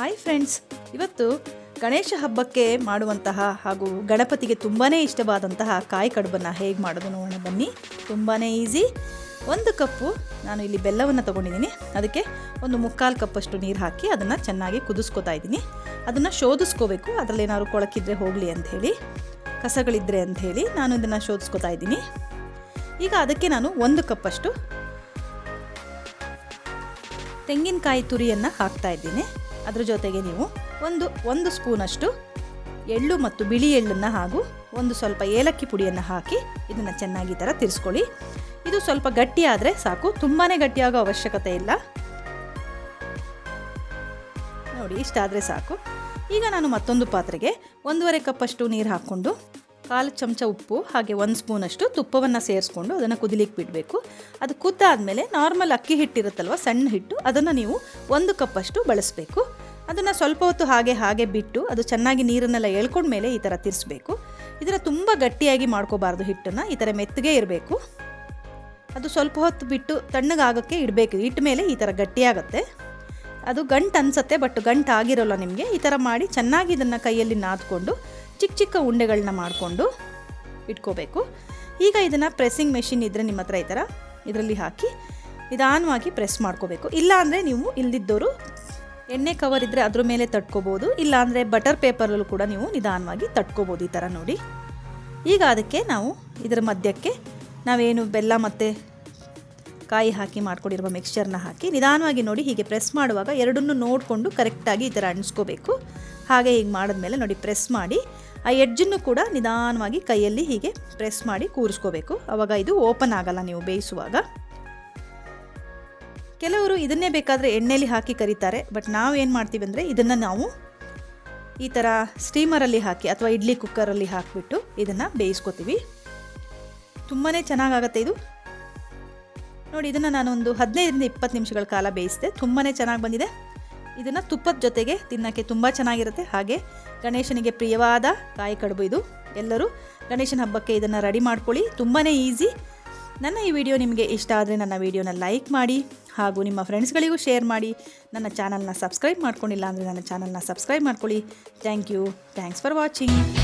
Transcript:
Hi friends ಇವತ್ತು ಗಣೇಶ ಹಬ್ಬಕ್ಕೆ ಮಾಡುವಂತಹ ಹಾಗೂ ಗಣಪತಿಗೆ ತುಂಬಾ ಇಷ್ಟವಾದಂತಹ ಕಾಯಿ ಕಡುಬನ್ನು ಹೇಗೆ ಮಾಡೋದು ನೋಡೋಣ ಬನ್ನಿ. ತುಂಬಾ ಈಸಿ ಒಂದು ಕಪ್ಪು ನಾನು ಇಲ್ಲಿ ಬೆಲ್ಲವನ್ನು ತೊಗೊಂಡಿದ್ದೀನಿ. ಅದಕ್ಕೆ ಒಂದು ಮುಕ್ಕಾಲು ಕಪ್ಪಷ್ಟು ನೀರು ಹಾಕಿ ಅದನ್ನು ಚೆನ್ನಾಗಿ ಕುದಿಸ್ಕೊತಾ ಇದ್ದೀನಿ. ಅದನ್ನು ಶೋಧಿಸ್ಕೋಬೇಕು. ಅದರಲ್ಲಿ ಏನಾದ್ರು ಕೊಳಕಿದ್ರೆ ಹೋಗಲಿ ಕಸಗಳಿದ್ರೆ ಅಂಥೇಳಿ ನಾನು ಇದನ್ನು ಶೋಧಿಸ್ಕೊತಾ ಇದ್ದೀನಿ. ಈಗ ಅದಕ್ಕೆ ನಾನು ಒಂದು ಕಪ್ಪಷ್ಟು ತೆಂಗಿನಕಾಯಿ ತುರಿಯನ್ನು ಹಾಕ್ತಾ ಇದ್ದೀನಿ. ಅದ್ರ ಜೊತೆಗೆ ನೀವು ಒಂದು ಒಂದು ಸ್ಪೂನಷ್ಟು ಎಳ್ಳು ಮತ್ತು ಬಿಳಿ ಎಳ್ಳನ್ನು ಹಾಗೂ ಒಂದು ಸ್ವಲ್ಪ ಏಲಕ್ಕಿ ಪುಡಿಯನ್ನು ಹಾಕಿ ಇದನ್ನು ಚೆನ್ನಾಗಿ ಥರ ತಿರ್ಸ್ಕೊಳ್ಳಿ. ಇದು ಸ್ವಲ್ಪ ಗಟ್ಟಿಯಾದರೆ ಸಾಕು ತುಂಬಾ ಗಟ್ಟಿಯಾಗೋ ಅವಶ್ಯಕತೆ ಇಲ್ಲ. ನೋಡಿ, ಇಷ್ಟಾದರೆ ಸಾಕು. ಈಗ ನಾನು ಮತ್ತೊಂದು ಪಾತ್ರೆಗೆ ಒಂದೂವರೆ ಕಪ್ಪಷ್ಟು ನೀರು ಹಾಕ್ಕೊಂಡು ಕಾಲು ಚಮಚ ಉಪ್ಪು, ಹಾಗೆ ಒಂದು ಸ್ಪೂನಷ್ಟು ತುಪ್ಪವನ್ನು ಸೇರಿಸ್ಕೊಂಡು ಅದನ್ನು ಕುದಿಲಿಕ್ಕೆ ಬಿಡಬೇಕು. ಅದು ಕುದ್ದಾದಮೇಲೆ ನಾರ್ಮಲ್ ಅಕ್ಕಿ ಹಿಟ್ಟಿರುತ್ತಲ್ವ, ಸಣ್ಣ ಹಿಟ್ಟು, ಅದನ್ನು ನೀವು ಒಂದು ಕಪ್ಪಷ್ಟು ಬಳಸಬೇಕು. ಅದನ್ನು ಸ್ವಲ್ಪ ಹೊತ್ತು ಹಾಗೆ ಹಾಗೆ ಬಿಟ್ಟು ಅದು ಚೆನ್ನಾಗಿ ನೀರನ್ನೆಲ್ಲ ಎಳ್ಕೊಂಡ್ಮೇಲೆ ಈ ಥರ ತಿರ್ಸ್ಬೇಕು. ಇದರ ತುಂಬ ಗಟ್ಟಿಯಾಗಿ ಮಾಡ್ಕೋಬಾರ್ದು ಹಿಟ್ಟನ್ನು, ಈ ಥರ ಮೆತ್ತಗೆ ಇರಬೇಕು. ಅದು ಸ್ವಲ್ಪ ಹೊತ್ತು ಬಿಟ್ಟು ತಣ್ಣಗಾಗೋಕ್ಕೆ ಇಡಬೇಕು ಹಿಟ್ಟು ಮೇಲೆ ಈ ಥರ ಗಟ್ಟಿಯಾಗುತ್ತೆ. ಅದು ಗಂಟು ಅನಿಸುತ್ತೆ ಬಟ್ ಗಂಟು ಆಗಿರೋಲ್ಲ ನಿಮಗೆ. ಈ ಥರ ಮಾಡಿ ಚೆನ್ನಾಗಿ ಇದನ್ನು ಕೈಯಲ್ಲಿ ನಾದ್ಕೊಂಡು ಚಿಕ್ಕ ಚಿಕ್ಕ ಉಂಡೆಗಳನ್ನ ಮಾಡಿಕೊಂಡು ಇಟ್ಕೋಬೇಕು. ಈಗ ಇದನ್ನು ಪ್ರೆಸ್ಸಿಂಗ್ ಮೆಷಿನ್ ಇದ್ದರೆ ನಿಮ್ಮ ಹತ್ರ ಈ ಥರ ಇದರಲ್ಲಿ ಹಾಕಿ ನಿಧಾನವಾಗಿ ಪ್ರೆಸ್ ಮಾಡ್ಕೋಬೇಕು. ಇಲ್ಲಾಂದರೆ ನೀವು ಇಲ್ದಿದ್ದವರು ಎಣ್ಣೆ ಕವರ್ ಇದ್ದರೆ ಅದ್ರ ಮೇಲೆ ತಟ್ಕೋಬೋದು. ಇಲ್ಲಾಂದರೆ ಬಟರ್ ಪೇಪರಲ್ಲೂ ಕೂಡ ನೀವು ನಿಧಾನವಾಗಿ ತಟ್ಕೋಬೋದು ಈ ಥರ ನೋಡಿ. ಈಗ ಅದಕ್ಕೆ ನಾವು ಇದರ ಮಧ್ಯಕ್ಕೆ ನಾವೇನು ಬೆಲ್ಲ ಮತ್ತು ಕಾಯಿ ಹಾಕಿ ಮಾಡ್ಕೊಂಡಿರುವ ಮಿಕ್ಸ್ಚರ್ನ ಹಾಕಿ ನಿಧಾನವಾಗಿ ನೋಡಿ ಹೀಗೆ ಪ್ರೆಸ್ ಮಾಡುವಾಗ ಎರಡನ್ನೂ ನೋಡಿಕೊಂಡು ಕರೆಕ್ಟಾಗಿ ಈ ಥರ ಅಣಿಸ್ಕೋಬೇಕು ಹಾಗೆ ಹೀಗೆ ಮಾಡಿದ್ಮೇಲೆ ನೋಡಿ ಪ್ರೆಸ್ ಮಾಡಿ ಆ ಎಡ್ಜನ್ನು ಕೂಡ ನಿಧಾನವಾಗಿ ಕೈಯಲ್ಲಿ ಹೀಗೆ ಪ್ರೆಸ್ ಮಾಡಿ ಕೂರಿಸ್ಕೋಬೇಕು. ಆವಾಗ ಇದು ಓಪನ್ ಆಗಲ್ಲ ನೀವು ಬೇಯಿಸುವಾಗ. ಕೆಲವರು ಇದನ್ನೇ ಬೇಕಾದರೆ ಎಣ್ಣೆಲಿ ಹಾಕಿ ಕರೀತಾರೆ. ಬಟ್ ನಾವು ಏನು ಮಾಡ್ತೀವಿ ಅಂದರೆ ಇದನ್ನು ನಾವು ಈ ಥರ ಸ್ಟೀಮರಲ್ಲಿ ಹಾಕಿ ಅಥವಾ ಇಡ್ಲಿ ಕುಕ್ಕರಲ್ಲಿ ಹಾಕಿಬಿಟ್ಟು ಇದನ್ನು ಬೇಯಿಸ್ಕೋತೀವಿ. ತುಂಬಾ ಚೆನ್ನಾಗಾಗತ್ತೆ ಇದು. ನೋಡಿ, ಇದನ್ನು ನಾನೊಂದು ಹದಿನೈದರಿಂದ ಇಪ್ಪತ್ತು ನಿಮಿಷಗಳ ಕಾಲ ಬೇಯಿಸಿದೆ. ತುಂಬಾ ಚೆನ್ನಾಗಿ ಬಂದಿದೆ. ಇದನ್ನು ತುಪ್ಪದ ಜೊತೆಗೆ ತಿನ್ನೋಕ್ಕೆ ತುಂಬ ಚೆನ್ನಾಗಿರುತ್ತೆ. ಹಾಗೆ ಗಣೇಶನಿಗೆ ಪ್ರಿಯವಾದ ಕಾಯಿ ಕಡುಬು ಇದು. ಎಲ್ಲರೂ ಗಣೇಶನ ಹಬ್ಬಕ್ಕೆ ಇದನ್ನು ರೆಡಿ ಮಾಡ್ಕೊಳ್ಳಿ. ತುಂಬಾ ಈಸಿ. ನನ್ನ ಈ ವಿಡಿಯೋ ನಿಮಗೆ ಇಷ್ಟ ಆದರೆ ನನ್ನ ವಿಡಿಯೋನ ಲೈಕ್ ಮಾಡಿ ಹಾಗೂ ನಿಮ್ಮ ಫ್ರೆಂಡ್ಸ್ಗಳಿಗೂ ಶೇರ್ ಮಾಡಿ. ನನ್ನ ಚಾನಲ್ನ ಸಬ್ಸ್ಕ್ರೈಬ್ ಮಾಡ್ಕೊಂಡಿಲ್ಲ ಅಂದರೆ ನನ್ನ ಚಾನಲ್ನ ಸಬ್ಸ್ಕ್ರೈಬ್ ಮಾಡ್ಕೊಳ್ಳಿ. Thank you. Thanks for watching.